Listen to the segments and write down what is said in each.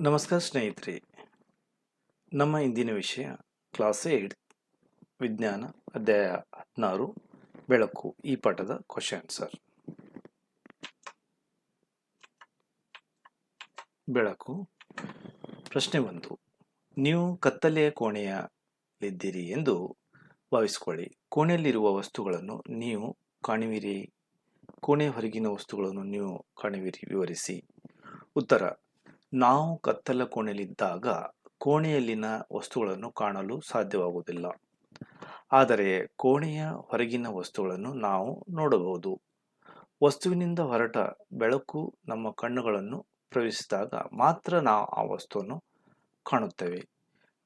ನಮಸ್ಕಾರ ಸ್ನೇಹಿತರೆ. ನಮ್ಮ ಇಂದಿನ ವಿಷಯ ಕ್ಲಾಸ್ ಏಟ್ ವಿಜ್ಞಾನ ಅಧ್ಯಾಯ ಹದಿನಾರು ಬೆಳಕು ಈ ಪಾಠದ ಕ್ವಶನ್ ಆನ್ಸರ್ ಬೆಳಕು. ಪ್ರಶ್ನೆ ಒಂದು. ನೀವು ಕತ್ತಲೆಯ ಕೋಣೆಯಲ್ಲಿದ್ದೀರಿ ಎಂದು ಭಾವಿಸಿಕೊಳ್ಳಿ. ಕೋಣೆಯಲ್ಲಿರುವ ವಸ್ತುಗಳನ್ನು ನೀವು ಕಾಣುವಿರಿ. ಕೋಣೆ ಹೊರಗಿನ ವಸ್ತುಗಳನ್ನು ನೀವು ಕಾಣುವಿರಿ. ವಿವರಿಸಿ. ಉತ್ತರ. ನಾವು ಕತ್ತಲ ಕೋಣೆಯಲ್ಲಿದ್ದಾಗ ಕೋಣೆಯಲ್ಲಿನ ವಸ್ತುಗಳನ್ನು ಕಾಣಲು ಸಾಧ್ಯವಾಗುವುದಿಲ್ಲ. ಆದರೆ ಕೋಣೆಯ ಹೊರಗಿನ ವಸ್ತುಗಳನ್ನು ನಾವು ನೋಡಬಹುದು. ವಸ್ತುವಿನಿಂದ ಹೊರಟ ಬೆಳಕು ನಮ್ಮ ಕಣ್ಣುಗಳನ್ನು ಪ್ರವೇಶಿಸಿದಾಗ ಮಾತ್ರ ನಾವು ಆ ವಸ್ತುವನ್ನು ಕಾಣುತ್ತೇವೆ.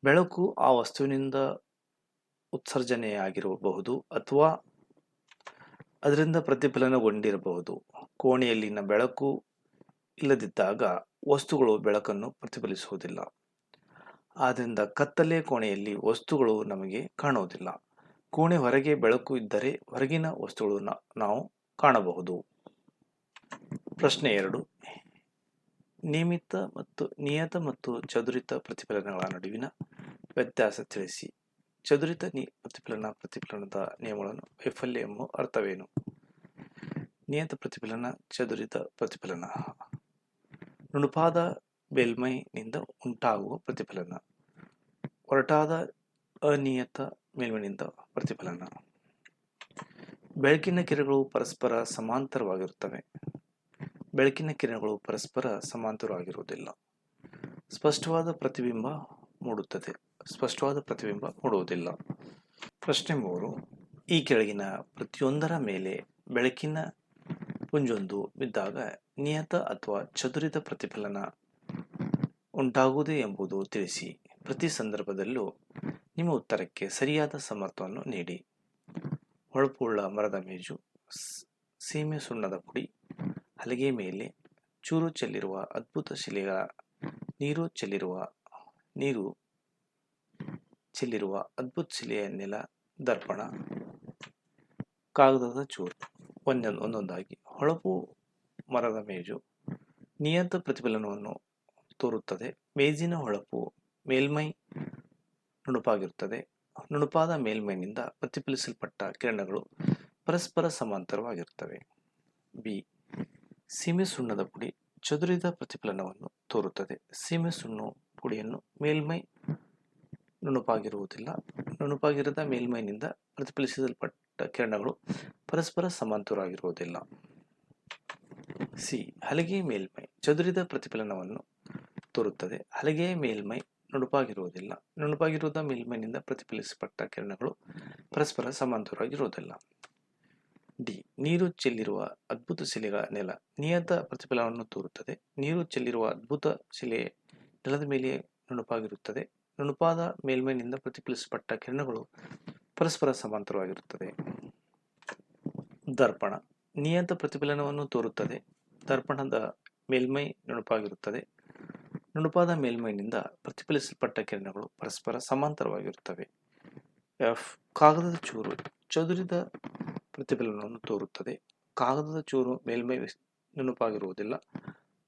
ಬೆಳಕು ಆ ವಸ್ತುವಿನಿಂದ ಉತ್ಸರ್ಜನೆಯಾಗಿರಬಹುದು ಅಥವಾ ಅದರಿಂದ ಪ್ರತಿಫಲನಗೊಂಡಿರಬಹುದು. ಕೋಣೆಯಲ್ಲಿನ ಬೆಳಕು ಇಲ್ಲದಿದ್ದಾಗ ವಸ್ತುಗಳು ಬೆಳಕನ್ನು ಪ್ರತಿಫಲಿಸುವುದಿಲ್ಲ. ಆದ್ದರಿಂದ ಕತ್ತಲೆ ಕೋಣೆಯಲ್ಲಿ ವಸ್ತುಗಳು ನಮಗೆ ಕಾಣುವುದಿಲ್ಲ. ಕೋಣೆ ಹೊರಗೆ ಬೆಳಕು ಇದ್ದರೆ ಹೊರಗಿನ ವಸ್ತುಗಳು ನಾವು ಕಾಣಬಹುದು. ಪ್ರಶ್ನೆ ಎರಡು. ನಿಯಮಿತ ಮತ್ತು ನಿಯತ ಮತ್ತು ಚದುರಿತ ಪ್ರತಿಫಲನಗಳ ನಡುವಿನ ವ್ಯತ್ಯಾಸ ತಿಳಿಸಿ. ಚದುರಿತ ನಿ, ಪ್ರತಿಫಲನ ಪ್ರತಿಫಲನದ ನಿಯಮಗಳನ್ನು ವೈಫಲ್ಯ ಎಂಬ ಅರ್ಥವೇನು? ನಿಯತ ಪ್ರತಿಫಲನ, ಚದುರಿತ ಪ್ರತಿಫಲನ. ನುಣುಪಾದ ಮೇಲ್ಮೈನಿಂದ ಉಂಟಾಗುವ ಪ್ರತಿಫಲನ. ಒರಟಾದ ಅನಿಯತ ಮೇಲ್ಮೈನಿಂದ ಪ್ರತಿಫಲನ. ಬೆಳಕಿನ ಕಿರಣಗಳು ಪರಸ್ಪರ ಸಮಾಂತರವಾಗಿರುತ್ತವೆ. ಬೆಳಕಿನ ಕಿರಣಗಳು ಪರಸ್ಪರ ಸಮಾಂತರವಾಗಿರುವುದಿಲ್ಲ. ಸ್ಪಷ್ಟವಾದ ಪ್ರತಿಬಿಂಬ ಮೂಡುತ್ತದೆ. ಸ್ಪಷ್ಟವಾದ ಪ್ರತಿಬಿಂಬ ಮೂಡುವುದಿಲ್ಲ. ಪ್ರಶ್ನೆ ಮೂರು. ಈ ಕೆಳಗಿನ ಪ್ರತಿಯೊಂದರ ಮೇಲೆ ಬೆಳಕಿನ ಪುಂಜೊಂದು ಬಿದ್ದಾಗ ನಿಯತ ಅಥವಾ ಚದುರಿದ ಪ್ರತಿಫಲನ ಉಂಟಾಗುವುದೇ ಎಂಬುದು ತಿಳಿಸಿ. ಪ್ರತಿ ಸಂದರ್ಭದಲ್ಲೂ ನಿಮ್ಮ ಉತ್ತರಕ್ಕೆ ಸರಿಯಾದ ಸಮರ್ಥವನ್ನು ನೀಡಿ. ಹೊಳಪುಳ್ಳ ಮರದ ಮೇಜು ಸೀಮೆ ಸುಣ್ಣದ ಪುಡಿ, ಹಲಗೆ ಮೇಲೆ ಚೂರು ಚೆಲ್ಲಿರುವ ಅದ್ಭುತ ಶಿಲೆಗಳ ನೀರು ಚೆಲ್ಲಿರುವ ನೀರು ಚೆಲ್ಲಿರುವ ಅದ್ಭುತ ಶಿಲೆಯ ನೆಲ ದರ್ಪಣ, ಕಾಗದದ ಚೂರು, ಒಂದೊಂದು, ಒಂದೊಂದಾಗಿ. ಹೊಳಪು ಮರದ ಮೇಜು. ನಿಯತ ಪ್ರತಿಫಲನವನ್ನು ತೋರುತ್ತದೆ. ಮೇಜಿನ ಹೊಳಪು ಮೇಲ್ಮೈ ನುಣುಪಾಗಿರುತ್ತದೆ. ನುಣುಪಾದ ಮೇಲ್ಮೈನಿಂದ ಪ್ರತಿಫಲಿಸಲ್ಪಟ್ಟ ಕಿರಣಗಳು ಪರಸ್ಪರ ಸಮಾಂತರವಾಗಿರುತ್ತವೆ. ಬಿ. ಸೀಮೆ ಸುಣ್ಣದ ಪುಡಿ ಚದುರಿದ ಪ್ರತಿಫಲನವನ್ನು ತೋರುತ್ತದೆ. ಸೀಮೆ ಸುಣ್ಣು ಪುಡಿಯನ್ನು ಮೇಲ್ಮೈ ನುಣುಪಾಗಿರುವುದಿಲ್ಲ. ನುಣುಪಾಗಿರದ ಮೇಲ್ಮೈನಿಂದ ಪ್ರತಿಫಲಿಸಲ್ಪಟ್ಟ ಕಿರಣಗಳು ಪರಸ್ಪರ ಸಮಾಂತರವಾಗಿರುವುದಿಲ್ಲ. ಸಿ ಹಲಗೆ ಮೇಲ್ಮೈ, ಚದುರಿದ ಪ್ರತಿಫಲನವನ್ನು ತೋರುತ್ತದೆ. ಹಲಗೆ ಮೇಲ್ಮೈ ನುಣುಪಾಗಿರುವುದಿಲ್ಲ ನುಣುಪಾಗಿರುವುದ ಮೇಲ್ಮೈನಿಂದ ಪ್ರತಿಫಲಿಸಲ್ಪಟ್ಟ ಕಿರಣಗಳು ಪರಸ್ಪರ ಸಮಾಂತರವಾಗಿರುವುದಿಲ್ಲ. ಡಿ, ನೀರು ಚೆಲ್ಲಿರುವ ಅದ್ಭುತ ಶಿಲೆಗಳ ನೆಲ, ನಿಯತ ಪ್ರತಿಫಲನವನ್ನು ತೋರುತ್ತದೆ. ನೀರು ಚೆಲ್ಲಿರುವ ಅದ್ಭುತ ಶಿಲೆ ನೆಲದ ಮೇಲೆ ನುಣುಪಾಗಿರುತ್ತದೆ ನುಣುಪಾದ ಮೇಲ್ಮೈನಿಂದ ಪ್ರತಿಫಲಿಸಲ್ಪಟ್ಟ ಕಿರಣಗಳು ಪರಸ್ಪರ ಸಮಾಂತರವಾಗಿರುತ್ತದೆ. ದರ್ಪಣ, ನಿಯತ ಪ್ರತಿಫಲನವನ್ನು ತೋರುತ್ತದೆ. ದರ್ಪಣದ ಮೇಲ್ಮೈ ನುಣುಪಾಗಿರುತ್ತದೆ ನುಣುಪಾದ ಮೇಲ್ಮೈನಿಂದ ಪ್ರತಿಫಲಿಸಲ್ಪಟ್ಟ ಕಿರಣಗಳು ಪರಸ್ಪರ ಸಮಾಂತರವಾಗಿರುತ್ತವೆ. ಎಫ್ ಕಾಗದದ ಚೂರು ಚದುರಿದ ಪ್ರತಿಫಲನವನ್ನು ತೋರುತ್ತದೆ. ಕಾಗದದ ಚೂರು ಮೇಲ್ಮೈ ನುಣುಪಾಗಿರುವುದಿಲ್ಲ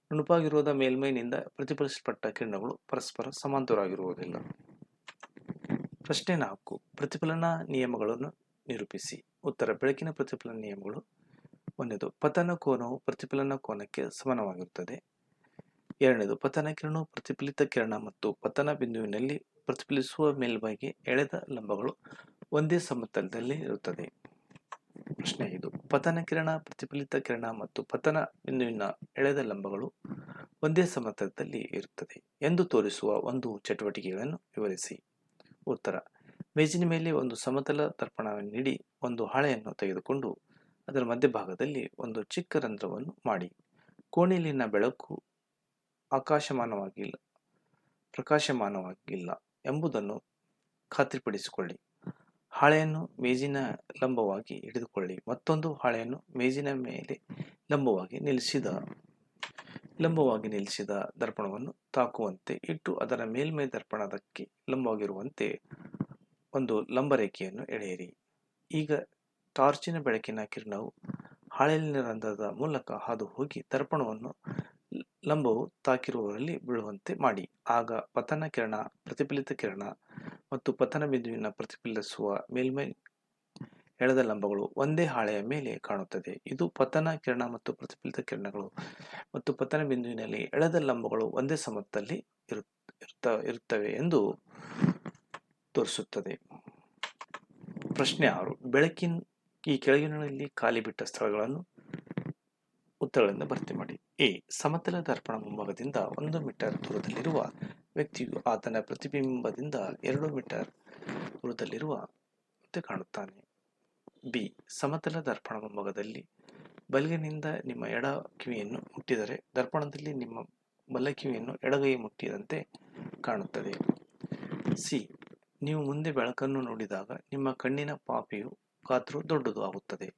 ನುಣುಪಾಗಿರುವುದ ಮೇಲ್ಮೈನಿಂದ ಪ್ರತಿಫಲಿಸಲ್ಪಟ್ಟ ಕಿರಣಗಳು ಪರಸ್ಪರ ಸಮಾಂತರವಾಗಿರುವುದಿಲ್ಲ. ಪ್ರಶ್ನೆ ನಾಲ್ಕು. ಪ್ರತಿಫಲನ ನಿಯಮಗಳನ್ನು ನಿರೂಪಿಸಿ. ಉತ್ತರ, ಬೆಳಕಿನ ಪ್ರತಿಫಲನ ನಿಯಮಗಳು ಒಂದನೇದು ಪತನ ಕೋನವು ಪ್ರತಿಫಲನ ಕೋನಕ್ಕೆ ಸಮಾನವಾಗಿರುತ್ತದೆ. ಎರಡನೇದು, ಪತನ ಕಿರಣವು ಪ್ರತಿಫಲಿತ ಕಿರಣ ಮತ್ತು ಪತನ ಬಿಂದುವಿನಲ್ಲಿ ಪ್ರತಿಫಲಿಸುವ ಮೇಲ್ಮೈಗೆ ಎಳೆದ ಲಂಬಗಳು ಒಂದೇ ಸಮತಲದಲ್ಲಿ ಇರುತ್ತದೆ. ಪ್ರಶ್ನೆ ಐದು, ಪತನ ಕಿರಣ, ಪ್ರತಿಫಲಿತ ಕಿರಣ ಮತ್ತು ಪತನ ಬಿಂದುವಿನ ಎಳೆದ ಲಂಬಗಳು ಒಂದೇ ಸಮತಲದಲ್ಲಿ ಇರುತ್ತದೆ ಎಂದು ತೋರಿಸುವ ಒಂದು ಚಟುವಟಿಕೆಗಳನ್ನು ವಿವರಿಸಿ. ಉತ್ತರ, ಮೇಜಿನ ಮೇಲೆ ಒಂದು ಸಮತಲ ತರ್ಪಣವನ್ನು ನೀಡಿ ಒಂದು ಹಾಳೆಯನ್ನು ತೆಗೆದುಕೊಂಡು ಅದರ ಮಧ್ಯಭಾಗದಲ್ಲಿ ಒಂದು ಚಿಕ್ಕ ರಂಧ್ರವನ್ನು ಮಾಡಿ. ಕೋಣೆಯಲ್ಲಿನ ಬೆಳಕು ಆಕಾಶಮಾನವಾಗಿಲ್ಲ, ಪ್ರಕಾಶಮಾನವಾಗಿಲ್ಲ ಎಂಬುದನ್ನು ಖಾತ್ರಿಪಡಿಸಿಕೊಳ್ಳಿ. ಹಾಳೆಯನ್ನು ಮೇಜಿನ ಲಂಬವಾಗಿ ಹಿಡಿದುಕೊಳ್ಳಿ. ಮತ್ತೊಂದು ಹಾಳೆಯನ್ನು ಮೇಜಿನ ಮೇಲೆ ಲಂಬವಾಗಿ ನಿಲ್ಲಿಸಿದ ಲಂಬವಾಗಿ ನಿಲ್ಲಿಸಿದ ದರ್ಪಣವನ್ನು ತಾಕುವಂತೆ ಇಟ್ಟು ಅದರ ಮೇಲ್ಮೈ ದರ್ಪಣದಕ್ಕೆ ಲಂಬವಾಗಿರುವಂತೆ ಒಂದು ಲಂಬರೇಖೆಯನ್ನು ಎಳೆಯಿರಿ. ಈಗ ಟಾರ್ಚಿನ ಬೆಳಕಿನ ಕಿರಣವು ಹಾಳೆಯಲ್ಲಿನ ರಂಧ್ರದ ಮೂಲಕ ಹಾದು ಹೋಗಿ ದರ್ಪಣವನ್ನು ಲಂಬವು ತಾಕಿರುವವರಲ್ಲಿ ಬೀಳುವಂತೆ ಮಾಡಿ. ಆಗ ಪತನ ಕಿರಣ, ಪ್ರತಿಫಲಿತ ಕಿರಣ ಮತ್ತು ಪತನ ಬಿಂದುವಿನ ಪ್ರತಿಫಲಿಸುವ ಮೇಲ್ಮೈ ಎಳೆದ ಲಂಬಗಳು ಒಂದೇ ಹಾಳೆಯ ಮೇಲೆ ಕಾಣುತ್ತದೆ. ಇದು ಪತನ ಕಿರಣ ಮತ್ತು ಪ್ರತಿಫಲಿತ ಕಿರಣಗಳು ಮತ್ತು ಪತನ ಬಿಂದುವಿನಲ್ಲಿ ಎಳೆದ ಲಂಬಗಳು ಒಂದೇ ಸಮತಲದಲ್ಲಿ ಇರು ಇರುತ್ತ ಇರುತ್ತವೆ ಎಂದು ತೋರಿಸುತ್ತದೆ. ಪ್ರಶ್ನೆ ಆರು. ಬೆಳಕಿನ ಈ ಕೆಳಗಿನಲ್ಲಿ ಖಾಲಿ ಬಿಟ್ಟ ಸ್ಥಳಗಳನ್ನು ಉತ್ತರಗಳಿಂದ ಭರ್ತಿ ಮಾಡಿ. ಎ. ಸಮತಲ ದರ್ಪಣ ಮುಂಭಾಗದಿಂದ ಒಂದು ಮೀಟರ್ ದೂರದಲ್ಲಿರುವ ವ್ಯಕ್ತಿಯು ಆತನ ಪ್ರತಿಬಿಂಬದಿಂದ ಎರಡು ಮೀಟರ್ ದೂರದಲ್ಲಿರುವ ಕಾಣುತ್ತಾನೆ. ಬಿ. ಸಮತಲ ದರ್ಪಣ ಮುಂಭಾಗದಲ್ಲಿ ಬಲಗಿನಿಂದ ನಿಮ್ಮ ಎಡ ಕಿವಿಯನ್ನು ಮುಟ್ಟಿದರೆ ದರ್ಪಣದಲ್ಲಿ ನಿಮ್ಮ ಬಲ ಕಿವಿಯನ್ನು ಎಡಗೈ ಮುಟ್ಟಿದಂತೆ ಕಾಣುತ್ತದೆ. ಸಿ. ನೀವು ಮುಂದೆ ಬೆಳಕನ್ನು ನೋಡಿದಾಗ ನಿಮ್ಮ ಕಣ್ಣಿನ ಪಾಪೆಯು ಗಾತ್ರವು ದೊಡ್ಡದು ಆಗುತ್ತದೆ.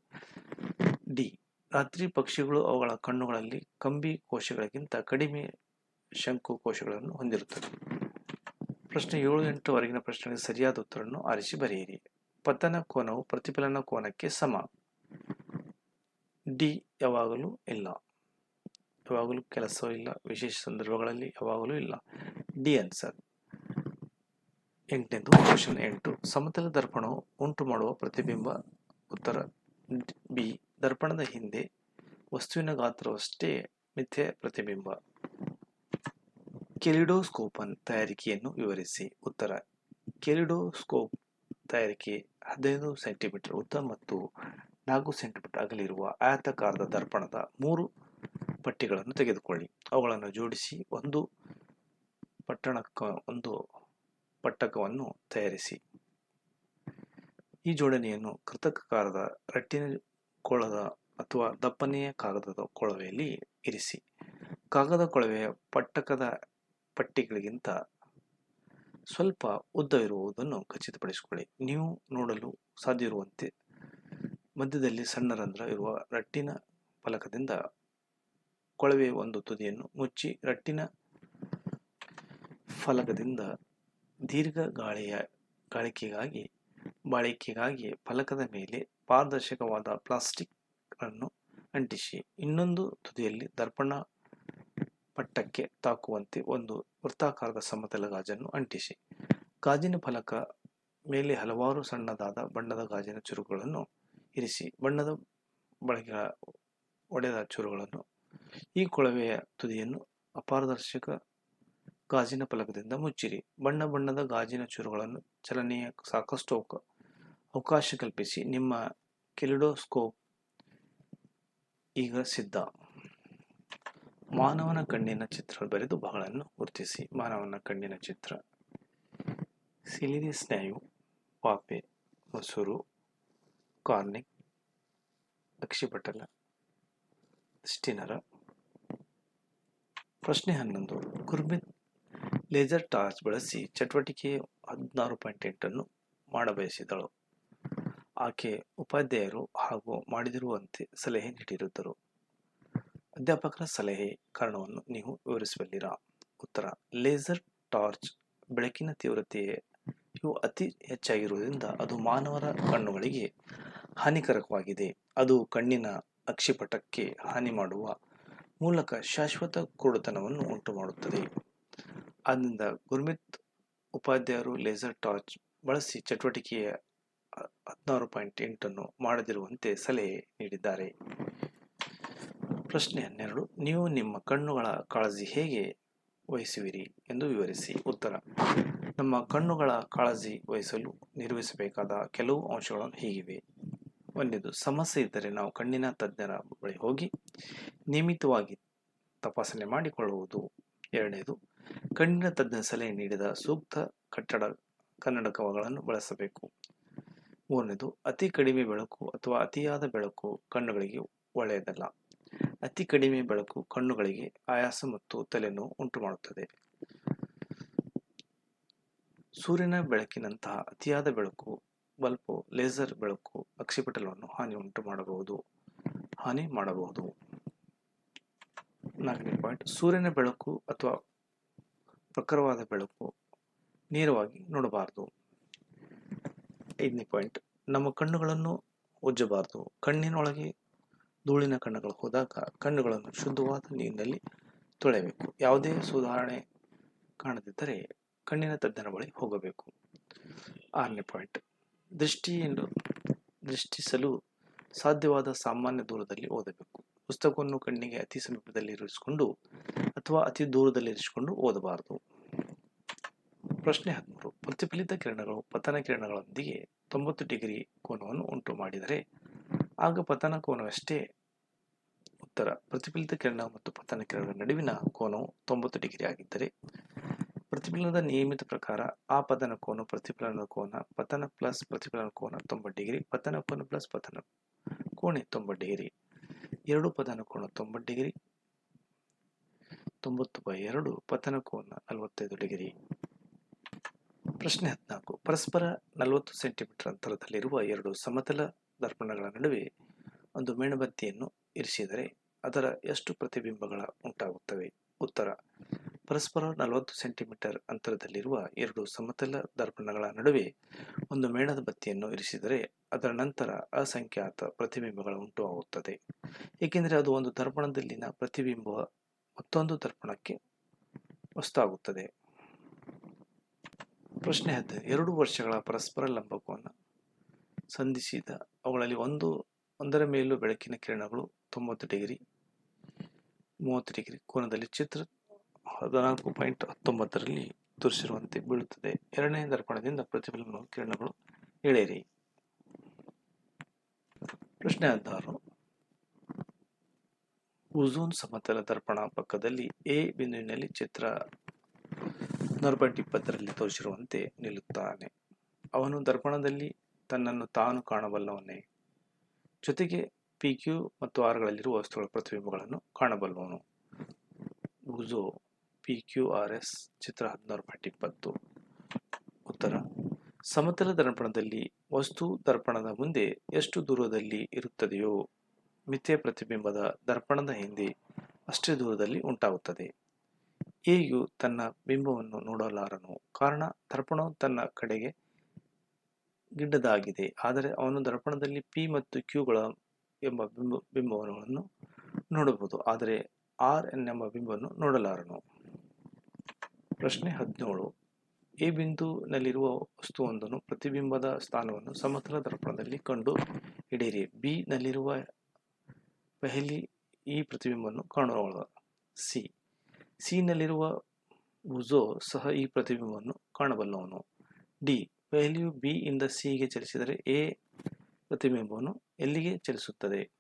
ಡಿ. ರಾತ್ರಿ ಪಕ್ಷಿಗಳು ಅವುಗಳ ಕಣ್ಣುಗಳಲ್ಲಿ ಕಂಬಿ ಕೋಶಗಳಿಗಿಂತ ಕಡಿಮೆ ಶಂಕು ಕೋಶಗಳನ್ನು ಹೊಂದಿರುತ್ತದೆ ಪ್ರಶ್ನೆ ಏಳು ಎಂಟರವರೆಗಿನ ಪ್ರಶ್ನೆಗೆ ಸರಿಯಾದ ಉತ್ತರವನ್ನು ಆರಿಸಿ ಬರೆಯಿರಿ. ಪತನ ಕೋನವು ಪ್ರತಿಫಲನ ಕೋನಕ್ಕೆ ಸಮ. ಡಿ. ಯಾವಾಗಲೂ ಇಲ್ಲ. ಯಾವಾಗಲೂ ಕೆಲಸವೂ ಇಲ್ಲ. ವಿಶೇಷ ಸಂದರ್ಭಗಳಲ್ಲಿ ಯಾವಾಗಲೂ ಇಲ್ಲ. ಡಿ. ಆನ್ಸರ್. ಎಂಟನೇದು ಕ್ವಶನ್ ಎಂಟು. ಸಮತಲ ದರ್ಪಣವು ಉಂಟು ಮಾಡುವ ಪ್ರತಿಬಿಂಬ ಉತ್ತರ ಬಿ. ದರ್ಪಣದ ಹಿಂದೆ ವಸ್ತುವಿನ ಗಾತ್ರವಷ್ಟೇ ಮಿಥ್ಯ ಪ್ರತಿಬಿಂಬ. ಕೆಲಿಡೋಸ್ಕೋಪನ್ ತಯಾರಿಕೆಯನ್ನು ವಿವರಿಸಿ. ಉತ್ತರ, ಕೆಲಿಡೋಸ್ಕೋಪ್ ತಯಾರಿಕೆ ಹದಿನೈದು ಸೆಂಟಿಮೀಟರ್ ಉದ್ದ ಮತ್ತು ನಾಲ್ಕು ಸೆಂಟಿಮೀಟರ್ ಅಗಲಿರುವ ಆಯತಾಕಾರದ ದರ್ಪಣದ ಮೂರು ಪಟ್ಟಿಗಳನ್ನು ತೆಗೆದುಕೊಳ್ಳಿ. ಅವುಗಳನ್ನು ಜೋಡಿಸಿ ಒಂದು ಪಟ್ಟಣಕ್ಕ, ಒಂದು ಪಟ್ಟಕವನ್ನು ತಯಾರಿಸಿ. ಈ ಜೋಡಣೆಯನ್ನು ಕೃತಕಾರದ ರಟ್ಟಿನ ಕೊಳದ ಅಥವಾ ದಪ್ಪನೆಯ ಕಾಗದದ ಕೊಳವೆಯಲ್ಲಿ ಇರಿಸಿ. ಕಾಗದ ಕೊಳವೆಯ ಪಟ್ಟಕದ ಪಟ್ಟಿಗಳಿಗಿಂತ ಸ್ವಲ್ಪ ಉದ್ದವಿರುವುದನ್ನು ಖಚಿತಪಡಿಸಿಕೊಳ್ಳಿ. ನೀವು ನೋಡಲು ಸಾಧ್ಯವಿರುವಂತೆ ಮಧ್ಯದಲ್ಲಿ ಸಣ್ಣ ರಂಧ್ರ ಇರುವ ರಟ್ಟಿನ ಫಲಕದಿಂದ ಕೊಳವೆಯ ಒಂದು ತುದಿಯನ್ನು ಮುಚ್ಚಿ ರಟ್ಟಿನ ಫಲಕದಿಂದ ದೀರ್ಘ ಗಾಳಿಯ ಗಾಳಿಕೆಗಾಗಿ, ಬಾಳಿಕೆಗಾಗಿ ಫಲಕದ ಮೇಲೆ ಪಾರದರ್ಶಕವಾದ ಪ್ಲಾಸ್ಟಿಕ್ ಅನ್ನು ಅಂಟಿಸಿ, ಇನ್ನೊಂದು ತುದಿಯಲ್ಲಿ ದರ್ಪಣ ಪಟ್ಟಕ್ಕೆ ತಾಕುವಂತೆ ಒಂದು ವೃತ್ತಾಕಾರದ ಸಮತಲ ಗಾಜನ್ನು ಅಂಟಿಸಿ. ಗಾಜಿನ ಫಲಕ ಮೇಲೆ ಹಲವಾರು ಸಣ್ಣದಾದ ಬಣ್ಣದ ಗಾಜಿನ ಚುರುಕುಗಳನ್ನು ಇರಿಸಿ, ಬಣ್ಣದ ಬಳಕೆಗಳ ಒಡೆದ ಚೂರುಗಳನ್ನು ಈ ಕೊಳವೆಯ ತುದಿಯನ್ನು ಅಪಾರದರ್ಶಕ ಗಾಜಿನ ಫಲಕದಿಂದ ಮುಚ್ಚಿರಿ. ಬಣ್ಣ ಬಣ್ಣದ ಗಾಜಿನ ಚೂರುಗಳನ್ನು ಚಲನೆಯ ಸಾಕಷ್ಟು ಅವಕ, ಅವಕಾಶ ಕಲ್ಪಿಸಿ ನಿಮ್ಮ ಕೆಲಿಡೋಸ್ಕೋಪ್ ಈಗ ಸಿದ್ಧ. ಮಾನವನ ಕಣ್ಣಿನ ಚಿತ್ರ ಬರೆದು ಬಹಳನ್ನು ಗುರುತಿಸಿ. ಮಾನವನ ಕಣ್ಣಿನ ಚಿತ್ರ. ಸಿಲಿರಿ ಸ್ನಾಯು, ಪಾಪೆ, ಮೊಸರು, ಕಾರ್ನಿಕ್, ಅಕ್ಷಿಪಟಲ, ಸ್ಟಿನರ. ಪ್ರಶ್ನೆ ಹನ್ನೊಂದು. ಗುರ್ಮಿತ್ ಲೇಸರ್ ಟಾರ್ಚ್ ಬಳಸಿ ಚಟುವಟಿಕೆ ಹದಿನಾರು ಪಾಯಿಂಟ್ ಎಂಟನ್ನು ಮಾಡಬಯಸಿದಳು. ಆಕೆ ಉಪಾಧ್ಯಾಯರು ಹಾಗೂ ಮಾಡಿದಿರುವಂತೆ ಸಲಹೆ ನೀಡಿರುತ್ತರು ಅಧ್ಯಾಪಕರ ಸಲಹೆ ಕಾರಣವನ್ನು ನೀವು ವಿವರಿಸಬಲ್ಲಿರಾ? ಉತ್ತರ, ಲೇಸರ್ ಟಾರ್ಚ್ ಬೆಳಕಿನ ತೀವ್ರತೆಯು ಅತಿ ಹೆಚ್ಚಾಗಿರುವುದರಿಂದ ಅದು ಮಾನವರ ಕಣ್ಣುಗಳಿಗೆ ಹಾನಿಕರವಾಗಿದೆ ಅದು ಕಣ್ಣಿನ ಅಕ್ಷಿಪಟಕ್ಕೆ ಹಾನಿ ಮಾಡುವ ಮೂಲಕ ಶಾಶ್ವತ ಕುರುಡುತನವನ್ನು ಉಂಟುಮಾಡುತ್ತದೆ. ಆದ್ದರಿಂದ ಗುರ್ಮಿತ್ ಉಪಾಧ್ಯಾಯರು ಲೇಸರ್ ಟಾರ್ಚ್ ಬಳಸಿ ಚಟುವಟಿಕೆಯ ಹದಿನಾರು ಪಾಯಿಂಟ್ ಎಂಟನ್ನು ಮಾಡದಿರುವಂತೆ ಸಲಹೆ ನೀಡಿದ್ದಾರೆ. ಪ್ರಶ್ನೆ ಹನ್ನೆರಡು, ನೀವು ನಿಮ್ಮ ಕಣ್ಣುಗಳ ಕಾಳಜಿ ಹೇಗೆ ವಹಿಸುವಿರಿ ಎಂದು ವಿವರಿಸಿ ಉತ್ತರ, ನಮ್ಮ ಕಣ್ಣುಗಳ ಕಾಳಜಿ ವಹಿಸಲು ನಿರ್ವಹಿಸಬೇಕಾದ ಕೆಲವು ಅಂಶಗಳನ್ನು ಹೀಗಿವೆ. ಒಂದಿದ್ದು ಸಮಸ್ಯೆ ಇದ್ದರೆ ನಾವು ಕಣ್ಣಿನ ತಜ್ಞರ ಬಳಿ ಹೋಗಿ ನಿಯಮಿತವಾಗಿ ತಪಾಸಣೆ ಮಾಡಿಕೊಳ್ಳುವುದು. ಎರಡನೇದು ಕಣ್ಣಿನ ತಜ್ಞ ಸಲಹೆ ನೀಡಿದ ಸೂಕ್ತ ಕಟ್ಟಡ ಕನ್ನಡಕಗಳನ್ನು ಬಳಸಬೇಕು. ಮೂರನೇದು, ಅತಿ ಕಡಿಮೆ ಬೆಳಕು ಅಥವಾ ಅತಿಯಾದ ಬೆಳಕು ಕಣ್ಣುಗಳಿಗೆ ಒಳ್ಳೆಯದಲ್ಲ. ಅತಿ ಕಡಿಮೆ ಬೆಳಕು ಕಣ್ಣುಗಳಿಗೆ ಆಯಾಸ ಮತ್ತು ತಲೆನೋವು ಉಂಟುಮಾಡುತ್ತದೆ. ಸೂರ್ಯನ ಬೆಳಕಿನಂತಹ ಅತಿಯಾದ ಬೆಳಕು ಬಲ್ಪು ಲೇಸರ್ ಬೆಳಕು ಅಕ್ಷಿಪಟಲವನ್ನು ಹಾನಿ ಉಂಟು ಮಾಡಬಹುದು ಹಾನಿ ಮಾಡಬಹುದು. ನಾಲ್ಕನೇ ಪಾಯಿಂಟ್, ಸೂರ್ಯನ ಬೆಳಕು ಅಥವಾ ಪ್ರಖರವಾದ ಬೆಳಕು ನೇರವಾಗಿ ನೋಡಬಾರದು. ಐದನೇ ಪಾಯಿಂಟ್, ನಮ್ಮ ಕಣ್ಣುಗಳನ್ನು ಉಜ್ಜಬಾರದು. ಕಣ್ಣಿನೊಳಗೆ ಧೂಳಿನ ಕಣ್ಣುಗಳು ಹೋದಾಗ ಕಣ್ಣುಗಳನ್ನು ಶುದ್ಧವಾದ ನೀರಿನಲ್ಲಿ ತೊಳೆಯಬೇಕು. ಯಾವುದೇ ಸುಧಾರಣೆ ಕಾಣದಿದ್ದರೆ ಕಣ್ಣಿನ ತಜ್ಞರ ಬಳಿ ಹೋಗಬೇಕು. ಆರನೇ ಪಾಯಿಂಟ್, ದೃಷ್ಟಿಯನ್ನು ದೃಷ್ಟಿಸಲು ಸಾಧ್ಯವಾದ ಸಾಮಾನ್ಯ ದೂರದಲ್ಲಿ ಓದಬೇಕು. ಪುಸ್ತಕವನ್ನು ಕಣ್ಣಿಗೆ ಅತಿ ಸಮೀಪದಲ್ಲಿ ಇರಿಸಿಕೊಂಡು ಅಥವಾ ಅತಿ ದೂರದಲ್ಲಿ ಇರಿಸಿಕೊಂಡು ಓದಬಾರದು. ಪ್ರಶ್ನೆ ಹದಿಮೂರು. ಪ್ರತಿಫಲಿತ ಕಿರಣಗಳು ಪತನ ಕಿರಣಗಳೊಂದಿಗೆ ತೊಂಬತ್ತು ಡಿಗ್ರಿ ಕೋನವನ್ನು ಉಂಟು ಮಾಡಿದರೆ ಆಗ ಪತನ ಕೋನವಷ್ಟೇ ಉತ್ತರ. ಪ್ರತಿಫಲಿತ ಕಿರಣ ಮತ್ತು ಪತನ ಕಿರಣಗಳ ನಡುವಿನ ಕೋನವು ತೊಂಬತ್ತು ಡಿಗ್ರಿ ಆಗಿದ್ದರೆ ಪ್ರತಿಫಲನದ ನಿಯಮಿತ ಪ್ರಕಾರ ಆ ಪತನ ಕೋನ ಪ್ರತಿಫಲನದ ಕೋನ ಪತನ ಪ್ಲಸ್ ಪ್ರತಿಫಲನ ಕೋನ ತೊಂಬತ್ತು ಡಿಗ್ರಿ, ಪತನ ಕೋನ ಪ್ಲಸ್ ಪತನ ಕೋಣೆ ತೊಂಬತ್ತು ಡಿಗ್ರಿ. ಎರಡು ಪತನ ಕೋನ ತೊಂಬತ್ತು ಡಿಗ್ರಿ. ತೊಂಬತ್ತು ಬೈ ಎರಡು ಪತನ ಕೋನ ನಲವತ್ತೈದು ಡಿಗ್ರಿ. ಪ್ರಶ್ನೆ ಹದಿನಾಲ್ಕು. ಪರಸ್ಪರ ನಲವತ್ತು ಸೆಂಟಿಮೀಟರ್ ಅಂತರದಲ್ಲಿರುವ ಎರಡು ಸಮತಲ ದರ್ಪಣಗಳ ನಡುವೆ ಒಂದು ಮೇಣಬತ್ತಿಯನ್ನು ಇರಿಸಿದರೆ ಅದರ ಎಷ್ಟು ಪ್ರತಿಬಿಂಬಗಳ ಉಂಟಾಗುತ್ತವೆ? ಉತ್ತರ. ಪರಸ್ಪರ ನಲವತ್ತು ಸೆಂಟಿಮೀಟರ್ ಅಂತರದಲ್ಲಿರುವ ಎರಡು ಸಮತಲ ದರ್ಪಣಗಳ ನಡುವೆ ಒಂದು ಮೇಣದ ಬತ್ತಿಯನ್ನು ಇರಿಸಿದರೆ ಅದರ ನಂತರ ಅಸಂಖ್ಯಾತ ಪ್ರತಿಬಿಂಬಗಳ ಉಂಟಾಗುತ್ತದೆ ಏಕೆಂದರೆ ಅದು ಒಂದು ದರ್ಪಣದಲ್ಲಿನ ಪ್ರತಿಬಿಂಬ ಮತ್ತೊಂದು ದರ್ಪಣಕ್ಕೆ ವಸ್ತಾಗುತ್ತದೆ ಪ್ರಶ್ನೆ ಹದಿನೈದು ಎರಡು ವರ್ಷಗಳ ಪರಸ್ಪರ ಲಂಬಕವನ್ನು ಸಂಧಿಸಿದ ಅವುಗಳಲ್ಲಿ ಒಂದು, ಒಂದರ ಮೇಲೂ ಬೆಳಕಿನ ಕಿರಣಗಳು ತೊಂಬತ್ತು ಡಿಗ್ರಿ, ಮೂವತ್ತು ಡಿಗ್ರಿ ಕೋನದಲ್ಲಿ ಚಿತ್ರ ಹದಿನಾಲ್ಕು ಪಾಯಿಂಟ್ ಹತ್ತೊಂಬತ್ತರಲ್ಲಿ ತೋರಿಸಿರುವಂತೆ ಬೀಳುತ್ತದೆ. ಎರಡನೇ ದರ್ಪಣದಿಂದ ಪ್ರತಿಫಲನ ಕಿರಣಗಳು ಎಳೆಯಿರಿ. ಪ್ರಶ್ನೆ ಹದಿನಾರು ಉಝೋನ್ ಸಮತಲ ದರ್ಪಣ ಪಕ್ಕದಲ್ಲಿ ಎ ಬಿಂದುವಿನಲ್ಲಿ ಚಿತ್ರ ನೂರ ಪಾಯಿಂಟ್ ಇಪ್ಪತ್ತರಲ್ಲಿ ತೋರಿಸಿರುವಂತೆ ನಿಲ್ಲುತ್ತಾನೆ. ಅವನು ದರ್ಪಣದಲ್ಲಿ ತನ್ನನ್ನು ತಾನು ಕಾಣಬಲ್ಲವನೇ. ಜೊತೆಗೆ ಪಿ ಕ್ಯೂ ಮತ್ತು ಆರ್ಗಳಲ್ಲಿರುವ ವಸ್ತುಗಳ ಪ್ರತಿಬಿಂಬಗಳನ್ನು ಕಾಣಬಲ್ಲವನು. ಉಝೋ ಪಿ ಕ್ಯೂ ಆರ್ ಎಸ್ ಚಿತ್ರ ಹದಿನಾರು ಪಾಯಿಂಟ್ ಇಪ್ಪತ್ತು. ಉತ್ತರ. ಸಮತಲ ದರ್ಪಣದಲ್ಲಿ ವಸ್ತು ದರ್ಪಣದ ಮುಂದೆ ಎಷ್ಟು ದೂರದಲ್ಲಿ ಇರುತ್ತದೆಯೋ ಮಿಥ್ಯ ಪ್ರತಿಬಿಂಬದ ದರ್ಪಣದ ಹಿಂದೆ ಅಷ್ಟೇ ದೂರದಲ್ಲಿ ಉಂಟಾಗುತ್ತದೆ. ಎಯು ತನ್ನ ಬಿಂಬವನ್ನು ನೋಡಲಾರನು. ಕಾರಣ, ದರ್ಪಣವು ತನ್ನ ಕಡೆಗೆ ಗಿಡ್ಡದಾಗಿದೆ. ಆದರೆ ಅವನು ದರ್ಪಣದಲ್ಲಿ ಪಿ ಮತ್ತು ಕ್ಯೂಗಳ ಎಂಬ ಬಿಂಬ, ಬಿಂಬವನ್ನು ನೋಡಬಹುದು. ಆದರೆ ಆರ್ ಎನ್ ಎಂಬ ಬಿಂಬವನ್ನು ನೋಡಲಾರನು. ಪ್ರಶ್ನೆ ಹದಿನೇಳು. ಎ ಬಿಂದುನಲ್ಲಿರುವ ವಸ್ತುವೊಂದನ್ನು ಪ್ರತಿಬಿಂಬದ ಸ್ಥಾನವನ್ನು ಸಮತಲ ದರ್ಪಣದಲ್ಲಿ ಕಂಡು ಹಿಡಿಯಿರಿ. ಬಿ ನಲ್ಲಿರುವ ಪೆಹಲಿ ಈ ಪ್ರತಿಬಿಂಬವನ್ನು ಕಾಣಬಹುದು ಸಿ. ಸಿ ನಲ್ಲಿರುವ ಉಝೋ ಸಹ ಈ ಪ್ರತಿಬಿಂಬವನ್ನು ಕಾಣಬಲ್ಲವನು. ಡಿ. ಪೆಹಲಿಯು ಬಿ ಇಂದ ಸಿಗೆ ಚಲಿಸಿದರೆ ಎ ಪ್ರತಿಬಿಂಬವನ್ನು ಎಲ್ಲಿಗೆ ಚಲಿಸುತ್ತದೆ?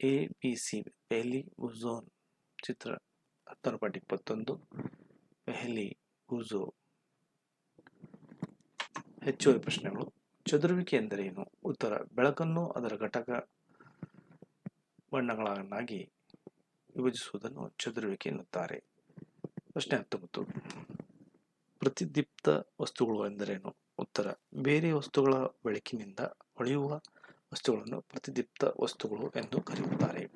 A, B, C. ಪೆಹಲಿ ಉಝೋನ್ ಚಿತ್ರ ಹತ್ತೊಂದು ಪಾಯಿಂಟ್ ಇಪ್ಪತ್ತೊಂದು. ಪೆಹಲಿ ಉಝೋ ಹೆಚ್ಚುವರಿ ಪ್ರಶ್ನೆಗಳು. ಚದುರುವಿಕೆ ಎಂದರೇನು? ಉತ್ತರ, ಬೆಳಕನ್ನು ಅದರ ಘಟಕ ಬಣ್ಣಗಳನ್ನಾಗಿ ವಿಭಜಿಸುವುದನ್ನು ಚದುರುವಿಕೆ ಎನ್ನುತ್ತಾರೆ. ಪ್ರಶ್ನೆ ಹತ್ತೊಂಬತ್ತು. ಪ್ರತಿದೀಪ್ತ ವಸ್ತುಗಳು ಎಂದರೇನು? ಉತ್ತರ, ಬೇರೆ ವಸ್ತುಗಳ ಬೆಳಕಿನಿಂದ ಹೊಳೆಯುವ ವಸ್ತುಗಳನ್ನು ಪ್ರತಿದೀಪ್ತ ವಸ್ತುಗಳು ಎಂದು ಕರೆಯುತ್ತಾರೆ.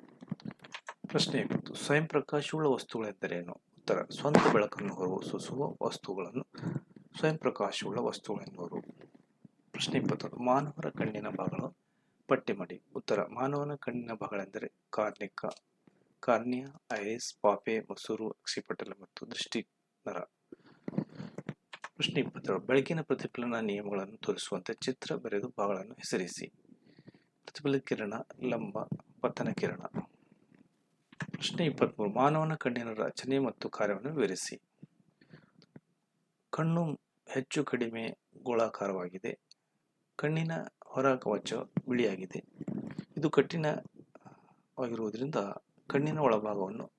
ಪ್ರಶ್ನೆ ಇಪ್ಪತ್ತು ಸ್ವಯಂ ಪ್ರಕಾಶವುಳ್ಳ ವಸ್ತುಗಳು ಎಂದರೇನು? ಉತ್ತರ, ಸ್ವಂತ ಬೆಳಕನ್ನು ಹೊರಸೂಸುವ ವಸ್ತುಗಳನ್ನು ಸ್ವಯಂ ಪ್ರಕಾಶವುಳ್ಳ ವಸ್ತುಗಳು ಎನ್ನುವರು ಪ್ರಶ್ನೆ ಇಪ್ಪತ್ತೊಂದು. ಮಾನವರ ಕಣ್ಣಿನ ಭಾಗಗಳು ಪಟ್ಟಿ ಮಾಡಿ. ಉತ್ತರ. ಮಾನವನ ಕಣ್ಣಿನ ಭಾಗಗಳೆಂದರೆ ಕಾರ್ನಿಕ. ಕಾರ್ನಿಯ ಐರಿಸ್ ಪಾಪೆ, ಮಸೂರು, ಅಕ್ಷಿಪಟಲ ಮತ್ತು ದೃಷ್ಟಿ ನರ. ಪ್ರಶ್ನೆ ಇಪ್ಪತ್ತೆರಡು. ಬೆಳಕಿನ ಪ್ರತಿಫಲನ ನಿಯಮಗಳನ್ನು ತೋರಿಸುವಂತೆ ಚಿತ್ರ ಬರೆದು ಭಾಗಗಳನ್ನು ಹೆಸರಿಸಿ. ಪ್ರತಿಫಲಿತ ಕಿರಣ, ಲಂಬ, ಪತನ ಕಿರಣ. ಪ್ರಶ್ನೆ ಇಪ್ಪತ್ತ್ಮೂರು ಮಾನವನ ಕಣ್ಣಿನ ರಚನೆ ಮತ್ತು ಕಾರ್ಯವನ್ನು ವಿವರಿಸಿ. ಕಣ್ಣು ಹೆಚ್ಚು ಕಡಿಮೆ ಗೋಳಾಕಾರವಾಗಿದೆ. ಕಣ್ಣಿನ ಹೊರ ಕವಚ ಬಿಳಿಯಾಗಿದೆ ಇದು ಕಠಿಣವಾಗಿರುವುದರಿಂದ ಕಣ್ಣಿನ ಒಳಭಾಗವನ್ನು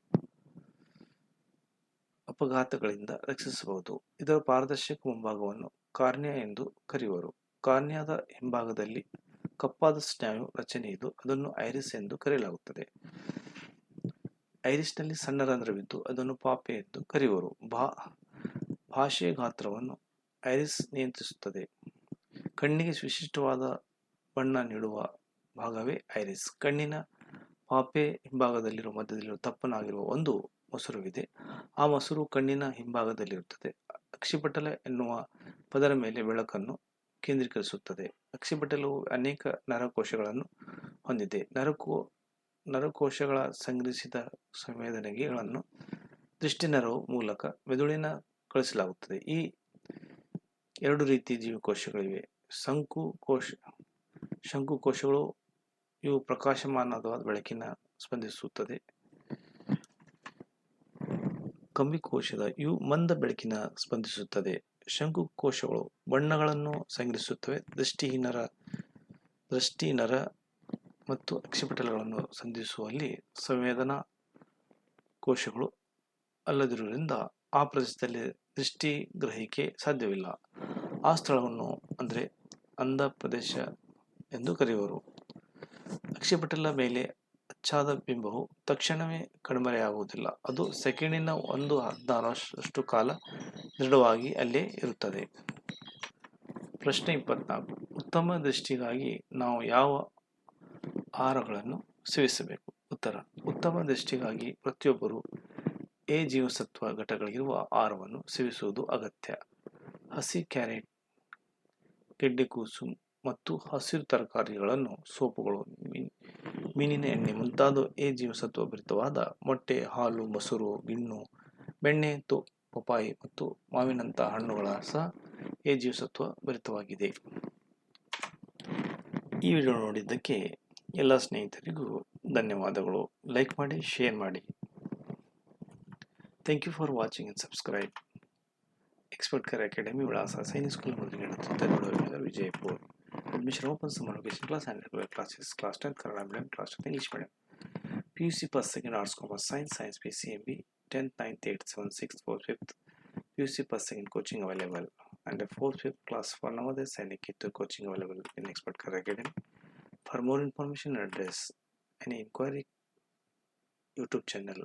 ಅಪಘಾತಗಳಿಂದ ರಕ್ಷಿಸಬಹುದು. ಇದರ ಪಾರದರ್ಶಕ ಮುಂಭಾಗವನ್ನು ಕಾರ್ನಿಯಾ ಎಂದು ಕರೆಯುವರು. ಕಾರ್ನಿಯಾದ ಹಿಂಭಾಗದಲ್ಲಿ ಕಪ್ಪಾದ ಸ್ನಾಯು ರಚನೆ ಇದ್ದು ಅದನ್ನು ಐರಿಸ್ ಎಂದು ಕರೆಯಲಾಗುತ್ತದೆ. ಐರಿಸ್ನಲ್ಲಿ ಸಣ್ಣ ರಂಧ್ರವಿದ್ದು ಅದನ್ನು ಪಾಪೆ ಎಂದು ಕರೆಯುವರು. ಭಾಷೆಯ ಗಾತ್ರವನ್ನು ಐರಿಸ್ ನಿಯಂತ್ರಿಸುತ್ತದೆ. ಕಣ್ಣಿಗೆ ವಿಶಿಷ್ಟವಾದ ಬಣ್ಣ ನೀಡುವ ಭಾಗವೇ ಐರಿಸ್. ಕಣ್ಣಿನ ಪಾಪೆ ಹಿಂಭಾಗದಲ್ಲಿರುವ ಮಧ್ಯದಲ್ಲಿರುವ ತಪ್ಪನಾಗಿರುವ ಒಂದು ಮೊಸರುವಿದೆ. ಆ ಮೊಸರು ಕಣ್ಣಿನ ಹಿಂಭಾಗದಲ್ಲಿರುತ್ತದೆ. ಅಕ್ಷಿಪಟಲ ಎನ್ನುವ ಪದರ ಮೇಲೆ ಬೆಳಕನ್ನು ಕೇಂದ್ರೀಕರಿಸುತ್ತದೆ. ಅಕ್ಷಿಪಟಲವು ಅನೇಕ ನರಕೋಶಗಳನ್ನು ಹೊಂದಿದೆ. ನರಕೋ, ನರಕೋಶಗಳ ಸಂಗ್ರಹಿಸಿದ ಸಂವೇದನೆಗಳನ್ನು ದೃಷ್ಟಿನರವು ಮೂಲಕ ಮೆದುಳಿನ ಕಳಿಸಲಾಗುತ್ತದೆ. ಈ ಎರಡು ರೀತಿ ಜೀವಕೋಶಗಳಿವೆ. ಶಂಕು ಕೋಶ ಶಂಕು ಕೋಶಗಳು ಇವು ಪ್ರಕಾಶಮಾನವಾದ ಬೆಳಕಿನ ಸ್ಪಂದಿಸುತ್ತದೆ. ಕಂಬಿ ಕೋಶದ ಇವು ಮಂದ ಬೆಳಕಿನ ಸ್ಪಂದಿಸುತ್ತದೆ. ಶಂಕು ಕೋಶಗಳು ಬಣ್ಣಗಳನ್ನು ಸಂಗ್ರಹಿಸುತ್ತವೆ. ದೃಷ್ಟಿಹೀನರ ದೃಷ್ಟಿಹೀನರ ಮತ್ತು ಅಕ್ಷಿಪಟಲಗಳನ್ನು ಸಂಧಿಸುವಲ್ಲಿ ಸಂವೇದನಾ ಕೋಶಗಳು ಅಲ್ಲದಿರುವುದರಿಂದ ಆ ಪ್ರದೇಶದಲ್ಲಿ ದೃಷ್ಟಿ ಗ್ರಹಿಕೆ ಸಾಧ್ಯವಿಲ್ಲ. ಆ ಸ್ಥಳವನ್ನು ಅಂದರೆ ಅಂಧ ಪ್ರದೇಶ ಎಂದು ಕರೆಯುವರು. ಅಕ್ಷಿಪಟಲ ಮೇಲೆ ಅಚ್ಚಾದ ಬಿಂಬವು ತಕ್ಷಣವೇ ಕಣ್ಮರೆಯಾಗುವುದಿಲ್ಲ. ಅದು ಸೆಕೆಂಡಿನ ಒಂದು ಹದಿನಾರಷ್ಟು ಕಾಲ ದೃಢವಾಗಿ ಅಲ್ಲೇ ಇರುತ್ತದೆ. ಪ್ರಶ್ನೆ ಇಪ್ಪತ್ನಾಲ್ಕು. ಉತ್ತಮ ದೃಷ್ಟಿಗಾಗಿ ನಾವು ಯಾವ ಆಹಾರಗಳನ್ನು ಸೇವಿಸಬೇಕು? ಉತ್ತರ. ಉತ್ತಮ ದೃಷ್ಟಿಗಾಗಿ ಪ್ರತಿಯೊಬ್ಬರು ಎ ಜೀವಸತ್ವ ಘಟಗಳಿರುವ ಆಹಾರವನ್ನು ಸೇವಿಸುವುದು ಅಗತ್ಯ. ಹಸಿ ಕ್ಯಾರೆಟ್ ಗೆಡ್ಡೆಕೋಸು ಮತ್ತು ಹಸಿರು ತರಕಾರಿಗಳನ್ನು ಸೋಪುಗಳು ಮೀನ್- ಮೀನಿನ ಎಣ್ಣೆ ಮುಂತಾದ ಎ ಜೀವಸತ್ವ ಭರಿತವಾದ ಮೊಟ್ಟೆ, ಹಾಲು, ಮೊಸರು, ಗಿಣ್ಣು, ಬೆಣ್ಣೆ, ತು ಪಪಾಯಿ ಮತ್ತು ಮಾವಿನಂತಹ ಹಣ್ಣುಗಳ ಸಹ ಎ ಜೀವಸತ್ವ ಭರಿತವಾಗಿದೆ ಈ ವಿಡಿಯೋ ನೋಡಿದ್ದಕ್ಕೆ ಎಲ್ಲ ಸ್ನೇಹಿತರಿಗೂ ಧನ್ಯವಾದಗಳು. ಲೈಕ್ ಮಾಡಿ, ಶೇರ್ ಮಾಡಿ. Thank you for watching and subscribe expert ಕರ್ ಅಕಾಡೆಮಿ ವಿಳಾಸ ಸೈನಿಕ್ ಸ್ಕೂಲ್ ಮೊದಲಿಗೆ ನಗರ Vijayapura admission open summer vacation class and regular classes class tenth Kannada medium class tenth English medium P U C first second arts commerce science science P C M B tenth ninth eight seven six four fifth P U C first second coaching available and a fourth fifth class for Navodaya Sainik Ketu coaching available in Expert Career Academy. For more information and address, any inquiry, YouTube channel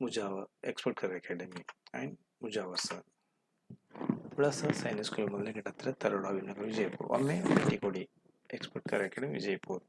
Mujava Expert Career Academy and Mujawar साहब बड़ा सा सैनिक school मामले के तहत तरोड़ा विनगर विजयपुर और मैं पेटिकोड़ी export कर विजयपुर